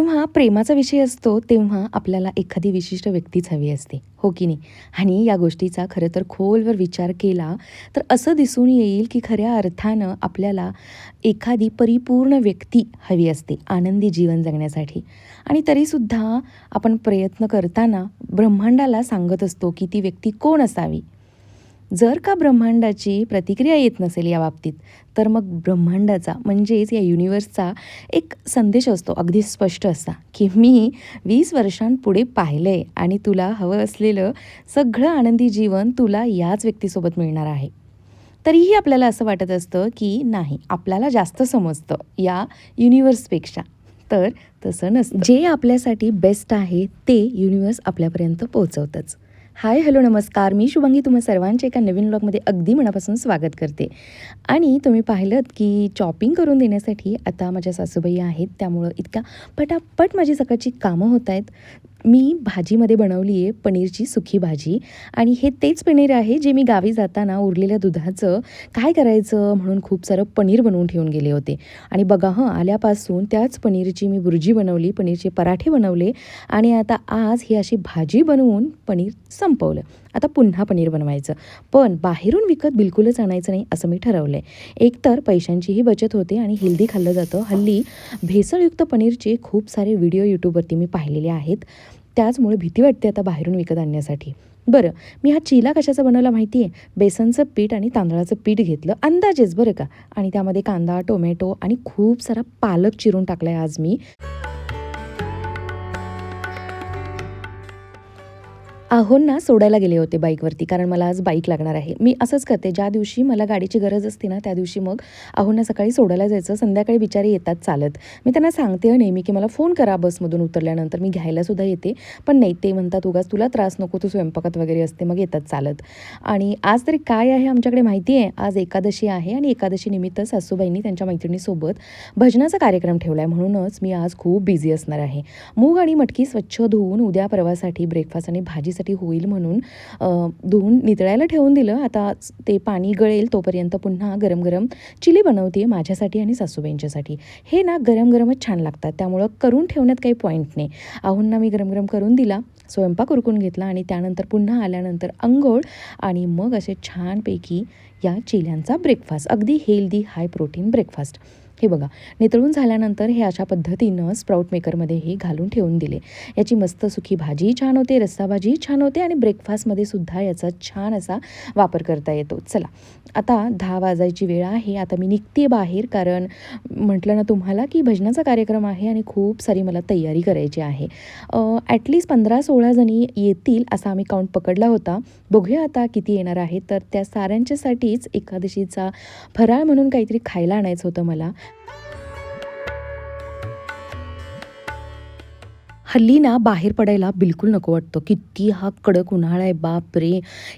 जेव्हा प्रेमाचा विषय असतो तेव्हा आपल्याला एखादी विशिष्ट व्यक्तीच हवी असते. हो की नाही? आणि या गोष्टीचा खरं तर खोलवर विचार केला तर असं दिसून येईल की खऱ्या अर्थानं आपल्याला एखादी परिपूर्ण व्यक्ती हवी असते आनंदी जीवन जगण्यासाठी. आणि तरीसुद्धा आपण प्रयत्न करताना ब्रह्मांडाला सांगत असतो की ती व्यक्ती कोण असावी? जर का ब्रह्मांडाची प्रतिक्रिया येत नसेल या बाबतीत तर मग ब्रह्मांडाचा म्हणजेच या युनिवर्सचा एक संदेश असतो अगदी स्पष्ट असा की मी वीस वर्षांपुढे पाहिलं आहे आणि तुला हवं असलेलं सगळं आनंदी जीवन तुला याच व्यक्तीसोबत मिळणार आहे. तरीही आपल्याला असं वाटत असतं की नाही आपल्याला जास्त समजतं या युनिवर्सपेक्षा तर तसं नसतं. जे आपल्यासाठी बेस्ट आहे ते युनिवर्स आपल्यापर्यंत पोहोचवतंच. हाय हॅलो नमस्कार. मी शुभांगी तुम्हा सर्वांचे एका नवीन ब्लॉगमध्ये अगदी मनापासून स्वागत करते. आणि तुम्ही पाहिलं की चॉपिंग करून देण्यासाठी आता माझ्या सासूबाई आहेत त्यामुळं इतक्या पटापट माझी सकाळची कामं होत आहेत मी भाजीमध्ये बनवली आहे पनीरची सुकी भाजी आणि हे तेच पनीर आहे जे मी गावी जाताना उरलेल्या दुधाचं काय करायचं म्हणून खूप सारं पनीर बनवून ठेवून गेले होते. आणि बघा हं आल्यापासून त्याच पनीरची मी बुर्जी बनवली पनीरचे पराठे बनवले आणि आता आज ही अशी भाजी बनवून पनीर संपवलं. आता पुन्हा पनीर बनवायचं. पण बाहेरून विकत बिलकुलच आणायचं नाही असं मी ठरवलं आहे एकतर पैशांचीही बचत होते आणि हेल्दी खाल्लं जातं. हल्ली भेसळयुक्त पनीरचे खूप सारे व्हिडिओ यूट्यूबवरती मी पाहिलेले आहेत. त्याचमुळे भीती वाटते आता बाहेरून विकत आणण्यासाठी. बरं मी हा चिला कशाचा बनवला माहिती आहे बेसनचं पीठ आणि तांदळाचं पीठ घेतलं अंदाजेच बरं का? आणि त्यामध्ये कांदा टोमॅटो आणि खूप सारा पालक चिरून टाकला आहे आज मी. आहोंना सोडायला गेले होते बाईकवरती कारण मला आज बाईक लागणार आहे. मी असंच करते ज्या दिवशी मला गाडीची गरज असते ना त्या दिवशी मग आहोंना सकाळी सोडायला जायचं संध्याकाळी बिचारी येतात चालत. मी त्यांना सांगते नेहमी की मला फोन करा बसमधून उतरल्यानंतर मी घ्यायला सुद्धा येते. पण नाही ते म्हणतात उगाच तुला त्रास नको तू स्वयंपाकात वगैरे असते मग येतात चालत. आणि आज तरी काय आहे आमच्याकडे माहिती आहे? आज एकादशी आहे आणि एकादशी निमित्त सासूबाईंनी त्यांच्या मैत्रिणीसोबत भजनाचा कार्यक्रम ठेवला आहे म्हणूनच मी आज खूप बिझी असणार आहे. मूग आणि मटकी स्वच्छ धुवून उद्या प्रवासाठी ब्रेकफास्ट आणि भाजी भाजीसाठी होईल म्हणून धुवून नितळायला ठेवून दिलं. आता ते पाणी गळेल तोपर्यंत पुन्हा गरम गरम चिली बनवते माझ्यासाठी आणि सासूबाईंच्यासाठी. हे ना गरम गरमच छान लागतात. त्यामुळं करून ठेवण्यात काही पॉईंट नाही. आहोंना मी गरम गरम करून दिला स्वयंपाक उरकून घेतला आणि त्यानंतर पुन्हा आल्यानंतर अंघोळ आणि मग असे छानपैकी या चिल्यांचा ब्रेकफास्ट अगदी हेल्दी हाय प्रोटीन ब्रेकफास्ट हे बघा नितळून झाल्यानंतर हे अशा पद्धतीनं स्प्राऊट मेकरमध्ये हे घालून ठेवून दिले. याची मस्त सुखी भाजी छान होते रस्सा भाजी छान होते आणि ब्रेकफास्टमध्ये सुद्धा याचा छान असा वापर करता येतो. चला आता दहा वाजायची वेळ आहे. आता मी निघते बाहेर कारण म्हटलं ना तुम्हाला की भजनाचा कार्यक्रम आहे आणि खूप सारी मला तयारी करायची आहे. ॲटलिस्ट पंधरा सोळा जणी येतील असा आम्ही काउंट पकडला होता. बघूया आता किती येणार आहे. तर त्या साऱ्यांच्यासाठीच एकादशीचा फराळ म्हणून काहीतरी खायला आणायचं होतं मला. Bye. हल्ली ना बाहेर पडायला बिलकुल नको वाटतं. किती हा कडक उन्हाळा आहे बाप रे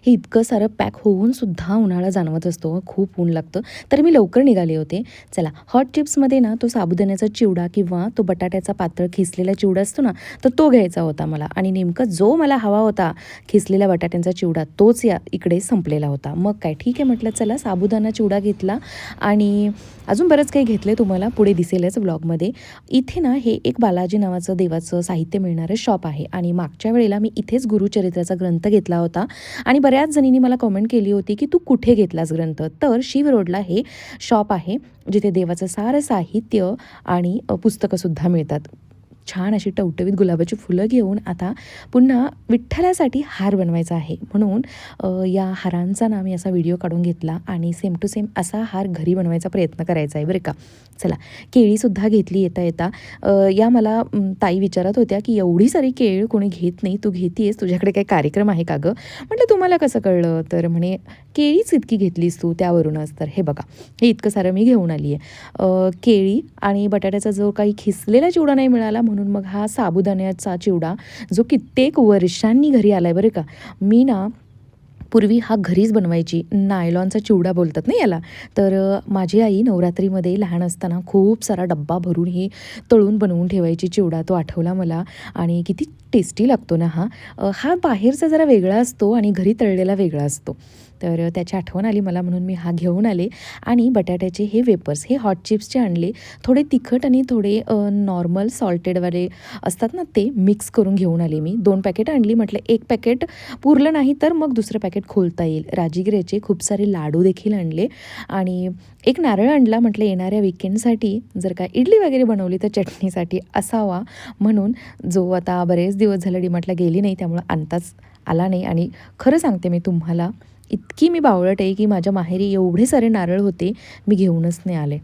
हे इतकं सारं पॅक होऊन सुद्धा उन्हाळा जाणवत असतो. खूप ऊन लागतं. तर मी लवकर निघाले होते. चला हॉट चिप्समध्ये ना तो साबुदाण्याचा चिवडा किंवा तो बटाट्याचा पातळ खिसलेला चिवडा असतो ना तर तो घ्यायचा होता मला. आणि नेमकं जो मला हवा होता खिसलेला बटाट्यांचा चिवडा तोच या इकडे संपलेला होता. मग काय? ठीक आहे म्हटलं चला साबुदाणा चिवडा घेतला. आणि अजून बरंच काही घेतलं तुम्हाला पुढे दिसेलच ब्लॉगमध्ये इथे ना हे एक बालाजी नावाचं देवाचं साहित्य मिळणारं शॉप आहे. आणि मागच्या वेळेला मी इथेच गुरुचरित्राचा ग्रंथ घेतला होता. आणि बऱ्याच जणींनी मला कमेंट केली होती की तू कुठे घेतलास ग्रंथ? तर शिव रोडला हे शॉप आहे जिथे देवाचं सारं साहित्य आणि पुस्तकंसुद्धा मिळतात. छान अशी टवटवीत गुलाबाची फुलं घेऊन आता पुन्हा विठ्ठलासाठी हार बनवायचा आहे. म्हणून या हारांचा ना मी असा व्हिडिओ काढून घेतला आणि सेम टू सेम असा हार घरी बनवायचा प्रयत्न करायचा आहे बरं का. चला केळीसुद्धा घेतली येता येता. या मला ताई विचारत होत्या की एवढी सारी केळ कोणी घेत नाही तू घेतीयस? तुझ्याकडे काही कार्यक्रम आहे का गं? म्हटलं तुम्हाला कसं कळलं? तर म्हणे केळीच इतकी घेतलीस तू त्यावरूनच. तर हे बघा हे इतकं सारं मी घेऊन आली आहे केळी आणि बटाट्याचा जो काही खिसलेला चिवडा नाही मिळाला म्हणून मग हा साबुदाण्याचा चिवडा जो कित्येक वर्षांनी घरी आला आहे बरं का मी ना पूर्वी हा घरीच बनवायची नायलॉनचा चिवडा बोलतात ना याला. तर माझी आई नवरात्रीमध्ये लहान असताना खूप सारा डब्बा भरून ही तळून बनवून ठेवायची चिवडा तो आठवला मला आणि किती टेस्टी लागतो ना हा. हा बाहेरचा जरा वेगळा असतो आणि घरी तळलेला वेगळा असतो. तर त्याची आठवण आली मला म्हणून मी हा घेऊन आले. आणि बटाट्याचे हे वेपर्स हे हॉट चिप्सचे आणले. थोडे तिखट आणि थोडे नॉर्मल सॉल्टेडवाले असतात ना ते मिक्स करून घेऊन आले मी. दोन पॅकेट आणली म्हटलं एक पॅकेट पुरलं नाही तर मग दुसरं पॅकेट खोलता येईल. राजीगिऱ्याचे खूप सारे लाडू देखील आणले. आणि एक नारळ आणला म्हटलं येणाऱ्या विकेंडसाठी जर का इडली वगैरे बनवली तर चटणीसाठी असावा. म्हणून जो आता बरेच दिवस झालं डिमार्टला गेली नाही त्यामुळं आणताच आला नाही. आणि खरं सांगते मी तुम्हाला इतकी मी बावळट आहे की माझ्या माहेरी एवढे सारे नारळ होते मी घेऊनच नाही आले.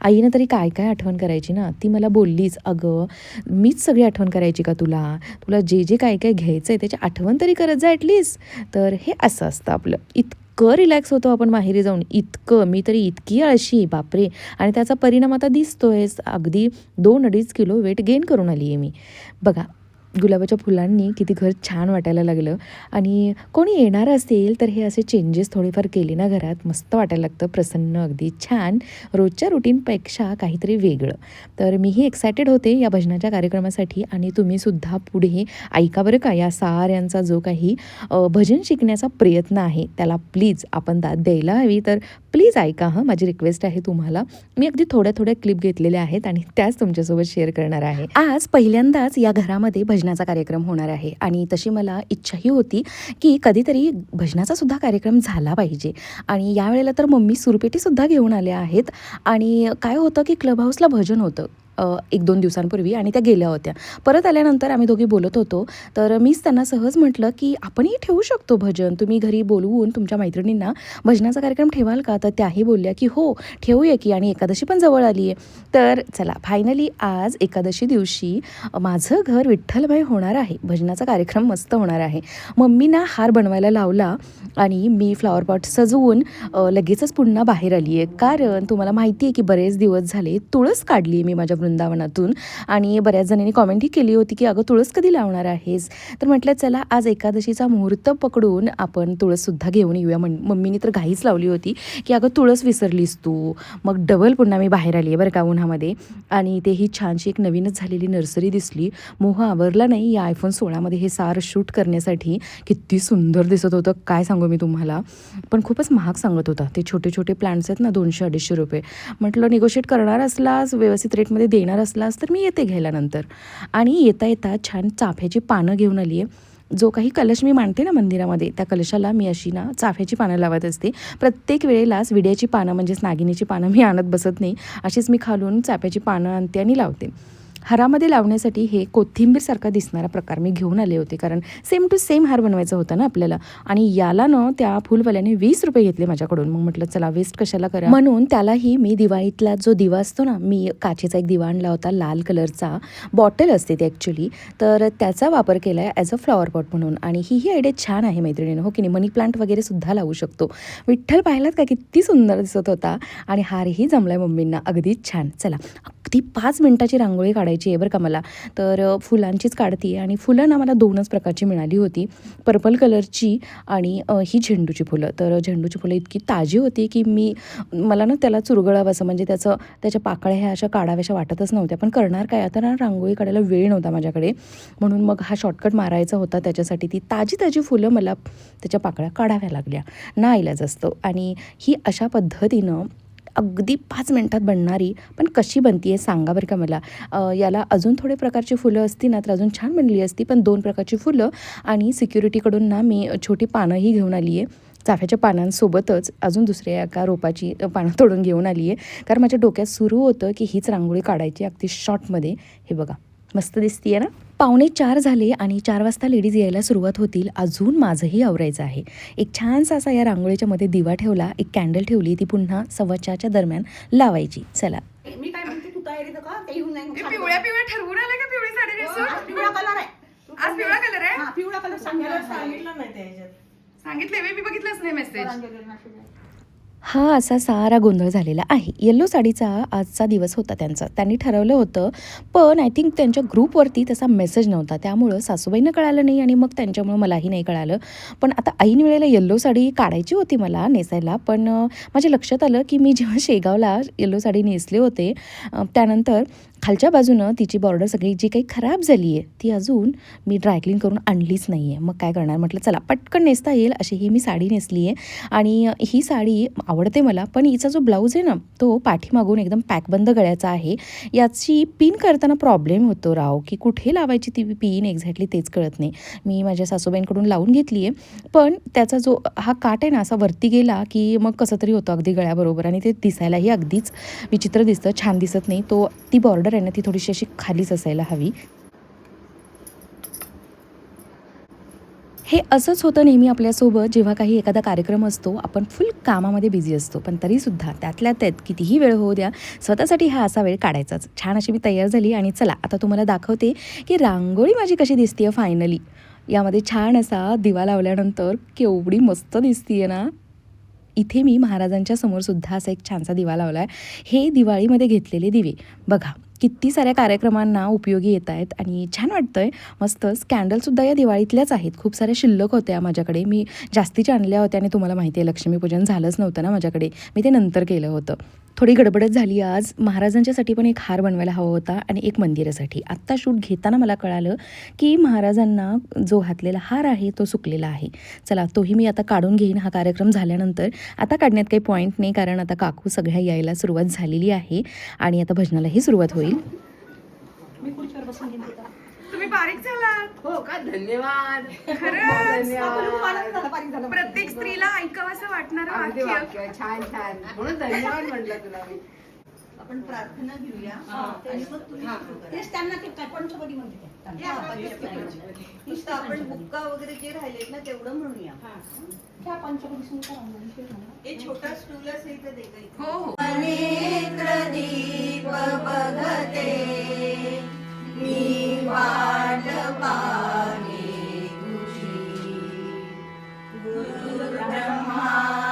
आईनं तरी काय काय आठवण करायची ना? ती मला बोललीच अगं मीच सगळी आठवण करायची का तुला? तुला जे जे काय काय घ्यायचं आहे त्याची आठवण तरी करत जा ॲटलीस्ट तर हे असं असतं आपलं. इतकं रिलॅक्स होतो आपण माहेरी जाऊन इतकं. मी तरी इतकी आळशी बापरे. आणि त्याचा परिणाम आता दिसतोयच. अगदी दोन अडीच किलो वेट गेन करून आली आहे मी. बघा गुलाबाच्या फुलांनी किती घर छान वाटायला लागलं. आणि कोणी येणार असेल तर हे असे चेंजेस थोडेफार केले ना घरात मस्त वाटायला लागतं प्रसन्न अगदी छान. रोजच्या रुटीनपेक्षा काहीतरी वेगळं. तर मीही एक्सायटेड होते या भजनाच्या कार्यक्रमासाठी आणि तुम्हीसुद्धा पुढे ऐका बरं का या साऱ्यांचा जो काही भजन शिकण्याचा प्रयत्न आहे त्याला प्लीज आपण दाद द्यायला हवी. तर प्लीज ऐका हं माझी रिक्वेस्ट आहे तुम्हाला. मी अगदी थोड्या थोड्या क्लिप घेतलेल्या आहेत आणि त्याच तुमच्यासोबत शेअर करणार आहे. आज पहिल्यांदाच या घरामध्ये भजनाचा कार्यक्रम होणार आहे. आणि तशी मला इच्छाही होती की कधीतरी भजनाचा सुद्धा कार्यक्रम झाला पाहिजे. आणि यावेळेला तर मम्मी सुरपेटीसुद्धा घेऊन आल्या आहेत. आणि काय होतं की क्लब हाऊसला भजन होतं. एक दोन दिवसांपूर्वी आणि त्या गेल्या होत्या. परत आल्यानंतर आम्ही दोघी बोलत होतो. तर मीच त्यांना सहज म्हटलं की आपणही ठेवू शकतो भजन. तुम्ही घरी बोलवून तुमच्या मैत्रिणींना भजनाचा कार्यक्रम ठेवाल का? तर त्याही बोलल्या की हो ठेवूया की आणि एकादशी पण जवळ आली आहे. तर चला फायनली आज एकादशी दिवशी माझं घर विठ्ठलमय होणार आहे. भजनाचा कार्यक्रम मस्त होणार आहे. मम्मीना हार बनवायला लावला आणि मी फ्लॉवर पॉट सजवून लगेचच पुन्हा बाहेर आली आहे कारण तुम्हाला माहिती आहे की बरेच दिवस झाले तुळस काढली मी माझ्या वृंदावनातून. आणि बऱ्याच जणांनी कॉमेंटही केली होती की अगं तुळस कधी लावणार आहेस? तर म्हटलं चला आज एकादशीचा मुहूर्त पकडून आपण तुळससुद्धा घेऊन येऊया. म्हण मम्मीने तर घाईच लावली होती की अगं तुळस विसरलीस तू. मग डबल पुन्हा मी बाहेर आली आहे बरं का उन्हामध्ये. आणि ते ही छानशी एक नवीनच झालेली नर्सरी दिसली. मोह आवरला नाही. या आयफोन सोळामध्ये हे सार शूट करण्यासाठी किती सुंदर दिसत होतं काय सांगू मी तुम्हाला. पण खूपच महाग सांगत होता. ते छोटे छोटे प्लांट्स आहेत ना दोनशे अडीचशे रुपये. म्हटलं निगोशिएट करणार असलास व्यवस्थित रेटमध्ये देणार असलास तर मी येते घ्यायला नंतर आणि येता येता छान चाफ्याची पानं घेऊन आली आहे. जो काही कलश मी मांडते ना मंदिरामध्ये त्या कलशाला मी अशी ना चाफ्याची पानं लावत असते. प्रत्येक वेळेलाच विड्याची पानं म्हणजेच नागिनीची पानं मी आणत बसत नाही. अशीच मी खालून चाफ्याची पानं आणते आणि लावते. हारामध्ये लावण्यासाठी हे कोथिंबीरसारखा दिसणारा प्रकार मी घेऊन आले होते. कारण सेम टू सेम हार बनवायचा होता ना आपल्याला. आणि याला न त्या फुलवाल्याने वीस रुपये घेतले माझ्याकडून. मग म्हटलं चला वेस्ट कशाला करा? म्हणून त्यालाही मी दिवाळीतला जो दिवा असतो ना मी काचेचा एक दिवा आणला होता लाल कलरचा. बॉटल असते ती ॲक्च्युली तर त्याचा वापर केला आहे ॲज अ फ्लॉवर पॉट म्हणून. आणि ही ही आयडिया छान आहे मैत्रिणीनं हो की नाही? मनी प्लांट वगैरे सुद्धा लावू शकतो. विठ्ठल पाहिलात का? किती सुंदर दिसत होता. आणि हारही जमलाय मम्मींना. अगदीच छान. चला अगदी पाच मिनिटाची रांगोळी काढायची आहे बरं का मला. तर फुलांचीच काढते आणि फुलं ना मला दोनच प्रकारची मिळाली होती. पर्पल कलरची आणि ही झेंडूची फुलं. तर झेंडूची फुलं इतकी ताजी होती की मी मला ना त्याला चुरगळावं असं म्हणजे त्याचं त्याच्या पाकळ्या ह्या अशा काढाव्याशा वाटतच नव्हत्या. पण करणार काय? आता ना रांगोळी काढायला वेळ नव्हता माझ्याकडे. म्हणून मग हा शॉर्टकट मारायचा होता त्याच्यासाठी. ती ताजी ताजी फुलं मला त्याच्या पाकळ्या काढाव्या लागल्या. ना इलाज असतो. आणि ही अशा पद्धतीनं अगदी पाच मिनटात बनणारी पण कशी बनती आहे सांगा बरं का मला. याला अजून थोडे प्रकारची फुलं असती ना तर अजून छान बनली असती पण दोन प्रकारची फुलं आणि सिक्युरिटीकडून ना मी छोटी पानंही घेऊन आली आहे. चाफ्याच्या पानांसोबतच अजून दुसऱ्या एका रोपाची पानं तोडून घेऊन आली आहे. कारण माझ्या डोक्यात सुरू होतं की हीच रांगोळी काढायची अगदी शॉर्टमध्ये हे बघा मस्त दिसतीये ना? पावणे चार झाले आणि चार वाजता लेडीज यायला सुरुवात होतील. अजून माझंही आवरायचं आहे. एक छानसा असा या रांगोळीच्या मध्ये दिवा ठेवला एक कॅन्डल ठेवली ती पुन्हा सव्वा चारच्या दरम्यान लावायची. चला. मी काय म्हणते तू तयारी का ते येऊन नाही ते पिवळ्या पिवळ्या ठरवून आलं का पिवळी साडी आज नेसून पिवळा कलर आहे. आज पिवळा कलर आहे? हा पिवळा कलर सांगितलं. सांगितलं नाही त्या ह्याच्यात सांगितले मी बघितलंच नाही मेसेज हा असा सारा गोंधळ झालेला आहे. येल्लो साडीचा आजचा दिवस होता त्यांचा. त्यांनी ठरवलं होतं पण आय थिंक त्यांच्या ग्रुपवरती तसा मेसेज नव्हता. त्यामुळं सासूबाईंना कळालं नाही आणि मग त्यांच्यामुळं मलाही नाही कळालं. पण आता ऐन वेळेला येल्लो साडी काढायची होती मला नेसायला पण माझ्या लक्षात आलं की मी जेव्हा शेगावला येल्लो साडी नेसले होते त्यानंतर खालच्या बाजूनं तिची बॉर्डर सगळी जी काही खराब झाली आहे ती अजून मी ड्रायक्लीन करून आणलीच नाही आहे मग काय करणार? म्हटलं चला पटकन नेसता येईल अशी ही मी साडी नेसली आहे. आणि ही साडी आवडते मला पण हिचा जो ब्लाऊज आहे ना तो पाठीमागून एकदम पॅकबंद गळ्याचा आहे. याची पिन करताना प्रॉब्लेम होतो राव की कुठे लावायची ती पिन एक्झॅक्टली तेच कळत नाही. मी माझ्या सासूबाईंकडून लावून घेतली आहे पण त्याचा जो हा काट आहे ना असा वरती गेला की मग कसं तरी होतं अगदी गळ्याबरोबर आणि ते दिसायलाही अगदीच विचित्र दिसतं छान दिसत नाही. तो ती बॉर्डर आहे ना ती थोडीशी अशी खालीच असायला हवी. हे असंच होतं नेहमी आपल्यासोबत जेव्हा काही एखादा कार्यक्रम असतो आपण फुल कामामध्ये बिझी असतो पण तरीसुद्धा त्यातल्या त्यात कितीही वेळ होऊ द्या स्वतःसाठी हा असा वेळ काढायचाच. छान अशी मी तयार झाली आणि चला आता तुम्हाला दाखवते की रांगोळी माझी कशी दिसते फायनली यामध्ये छान असा दिवा लावल्यानंतर केवढी मस्त दिसतीये ना. इथे मी महाराजांच्या समोर सुद्धा असा एक छानसा दिवा लावला आहे हे दिवाळीमध्ये घेतलेले दिवे. बघा. किती साऱ्या कार्यक्रमांना उपयोगी येत आहेत आणि छान वाटतं आहे मस्तच कॅन्डलसुद्धा या दिवाळीतल्याच आहेत. खूप साऱ्या शिल्लक होत्या माझ्याकडे. मी जास्तीच्या आणल्या होत्या आणि तुम्हाला माहिती आहे लक्ष्मीपूजन झालंच नव्हतं ना माझ्याकडे. मी ते नंतर केलं होतं. थोडी गडबडच झाली आज. महाराजांच्यासाठी पण एक हार बनवायला हवा होता आणि एक मंदिरासाठी. आत्ता शूट घेताना मला कळालं की महाराजांना जो घातलेला हार आहे तो सुकलेला आहे. चला तोही मी आता काढून घेईन. हा कार्यक्रम झाल्यानंतर आता काढण्यात काही पॉईंट नाही कारण आता काकू सगळ्या यायला सुरुवात झालेली आहे आणि आता भजनालाही सुरुवात होईल. बारीक झालात हो का? धन्यवाद. खरंच. प्रत्येक स्त्रीला ऐकावंसं वाटणार अगदी वाक्य. वाक्य. छान छान. म्हणून धन्यवाद म्हटलं तुला मी. आपण प्रार्थना घेऊया. आणि मग तुम्ही सुरू करा. तेच त्यांना ते काय पंचपदी म्हणते ते. पंचपदी. नुसतं आपण बुक्का वगैरे जे राहिलेत ना तेवढं म्हणूया. हा. त्या पंचपदी सुरू करा म्हणून ते म्हणा. हे छोटा स्टूल असेल तर दे हो हो. बघते. गुरु ब्रह्मा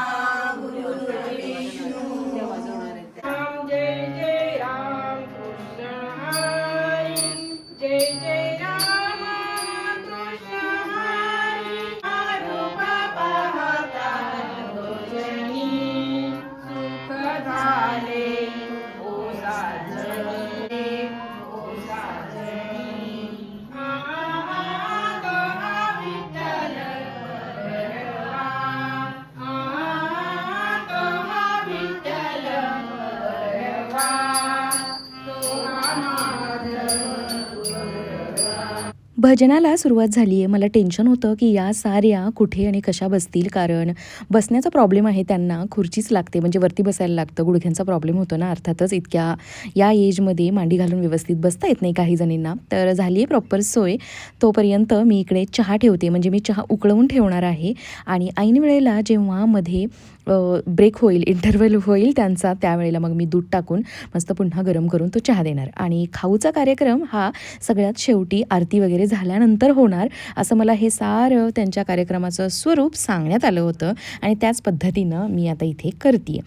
भजनाला सुरुवात झाली आहे मला टेन्शन होतं की या साऱ्या कुठे आणि कशा बसतील? कारण बसण्याचा प्रॉब्लेम आहे त्यांना खुर्चीच लागते म्हणजे वरती बसायला लागतं गुडघ्यांचा प्रॉब्लेम होतो ना अर्थातच इतक्या या एजमध्ये मांडी घालून व्यवस्थित बसता येत नाही काही जणींना. तर झाली आहे प्रॉपर सोय. तोपर्यंत मी इकडे चहा ठेवते म्हणजे मी चहा उकळवून ठेवणार आहे. आणि ऐन वेळेला जेव्हा मध्ये ब्रेक होईल इंटरव्हल होईल त्यांचा त्यावेळेला मग मी दूध टाकून मस्त पुन्हा गरम करून तो चहा देणार. आणि खाऊचा कार्यक्रम हा सगळ्यात शेवटी आरती वगैरे झाल्यानंतर होणार असं मला हे सारं त्यांच्या कार्यक्रमाचं स्वरूप सांगण्यात आलं होतं आणि त्याच पद्धतीनं मी आता इथे करते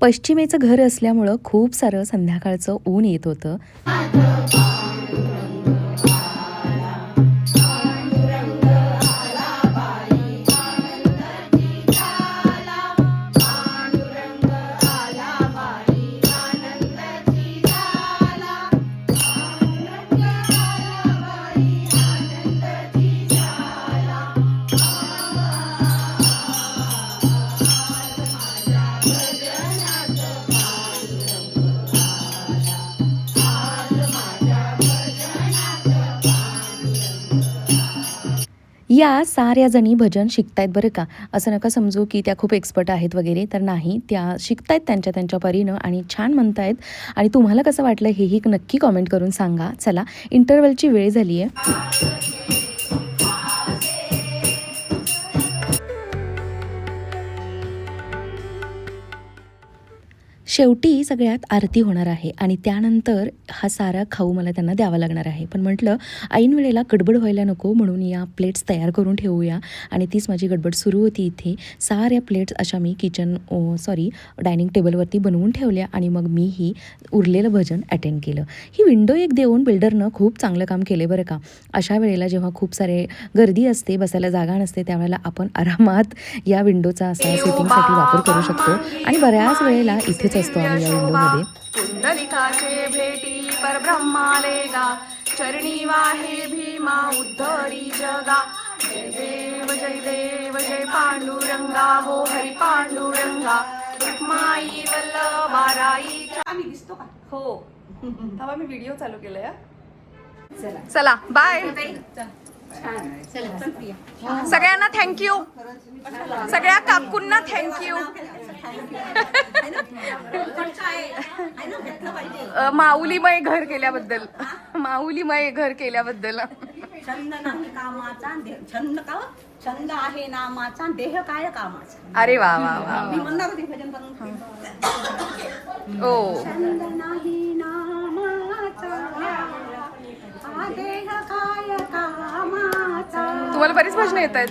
पश्चिमेचं घर असल्यामुळं खूप सारं संध्याकाळचं ऊन येत होतं. या साऱ्या जणी भजन शिकतायत बरं का? असं नका समजू की त्या खूप एक्सपर्ट आहेत वगैरे तर नाही. त्या शिकतायत त्यांच्या त्यांच्या परीनं आणि छान म्हणतायत. आणि तुम्हाला कसं वाटलं हेही नक्की कॉमेंट करून सांगा. चला इंटरवलची वेळ झाली आहे शेवटी सगळ्यात आरती होणार आहे आणि त्यानंतर हा सारा खाऊ मला त्यांना द्यावा लागणार आहे. पण म्हटलं ऐन वेळेला गडबड व्हायला नको म्हणून या प्लेट्स तयार करून ठेवूया. आणि तीच माझी गडबड सुरू होती इथे. साऱ्या प्लेट्स अशा मी किचन सॉरी डायनिंग टेबलवरती बनवून ठेवल्या आणि मग मीही उरलेलं भजन अटेंड केलं. ही विंडो एक देऊन बिल्डरनं खूप चांगलं काम केले बरं का. अशा वेळेला जेव्हा खूप सारे गर्दी असते बसायला जागा नसते त्यावेळेला आपण आरामात या विंडोचा असा सेटिंगसाठी वापर करू शकतो. आणि बऱ्याच वेळेला इथेच असतो. आम्ही या विंडोमध्ये पुंडलिकाचे भेटी परब्रह्माले गा चरणी वाहे भीमा उद्धरी जगा. जय देव जय देव जय पांडुरंगा. हो हरी पांडुरंगा. रुक्माई वल्लभाराई आम्ही दिसतो का? हो. तेव्हा मी व्हिडिओ चालू केलाय चला. बाय. सगळ्यांना थँक्यू सगळ्या काकूंना थँक्यू माऊलीमय घर केल्याबद्दल. माऊलीमय घर केल्याबद्दल. छंद नाही कामाचा छंद का छंद आहे नामाचा देह काय कामाचा अरे वा वा वा मी म्हणणार होती भजन करून ओ छंद नाही नामाचा हा तुम्हाला बरीच भजनं येत आहेत.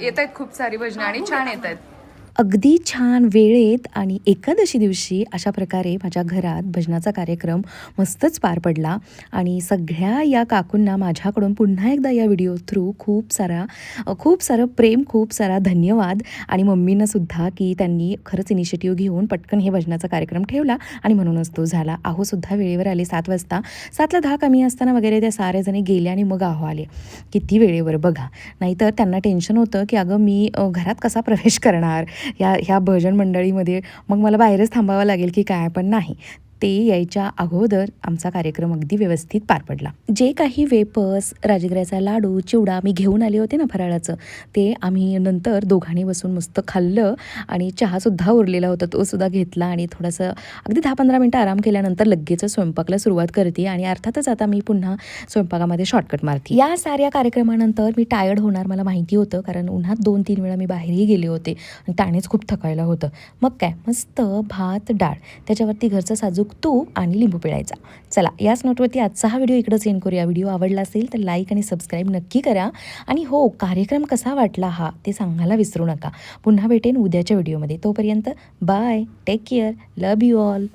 येत आहेत खूप सारी भजनं आणि छान येत आहेत. अगदी छान वेळेत आणि एकादशी दिवशी अशा प्रकारे माझ्या घरात भजनाचा कार्यक्रम मस्तच पार पडला. आणि सगळ्या या काकूंना माझ्याकडून पुन्हा एकदा या व्हिडिओ थ्रू खूप सारा खूप सारं प्रेम खूप सारा धन्यवाद. आणि मम्मींनासुद्धा की त्यांनी खरंच इनिशिएटिव्ह घेऊन पटकन हे भजनाचा कार्यक्रम ठेवला आणि म्हणूनच तो झाला. आहो सुद्धा वेळेवर आले सात वाजता. सातला दहा कमी असताना वगैरे त्या साऱ्या जणी आणि मग आहो आले. किती वेळेवर बघा. नाहीतर त्यांना टेन्शन होतं की अगं मी घरात कसा प्रवेश करणार? या ह्या भजन मंडळीमध्ये मग मला बाहेरच थांबावं लागेल की काय पण नाही. ते यायच्या अगोदर आमचा कार्यक्रम अगदी व्यवस्थित पार पडला. जे काही वेपस राजगिऱ्याचा लाडू चिवडा मी घेऊन आले होते ना फराळाचं ते आम्ही नंतर दोघांनी बसून मस्त खाल्लं आणि चहासुद्धा उरलेला होता तो सुद्धा घेतला आणि थोडंसं अगदी दहा पंधरा मिनटं आराम केल्यानंतर लगेच स्वयंपाकला सुरुवात करते आणि अर्थातच आता मी पुन्हा स्वयंपाकामध्ये शॉर्टकट मारते. या साऱ्या कार्यक्रमानंतर मी टायर्ड होणार मला माहिती होतं कारण उन्हात दोन तीन वेळा मी बाहेरही गेले होते आणि त्यानेच खूप थकायला होतं. मग काय? मस्त भात डाळ. त्याच्यावरती घरचं साजूक तूप आणि लिंबू पिळायचा. चला याच नोटवरती आजचा हा व्हिडिओ इकडंच एंड करूया. व्हिडिओ आवडला असेल तर लाईक आणि सबस्क्राईब नक्की करा. आणि हो कार्यक्रम कसा वाटला हा ते सांगायला विसरू नका. पुन्हा भेटेन उद्याच्या व्हिडिओमध्ये तोपर्यंत bye take care love you all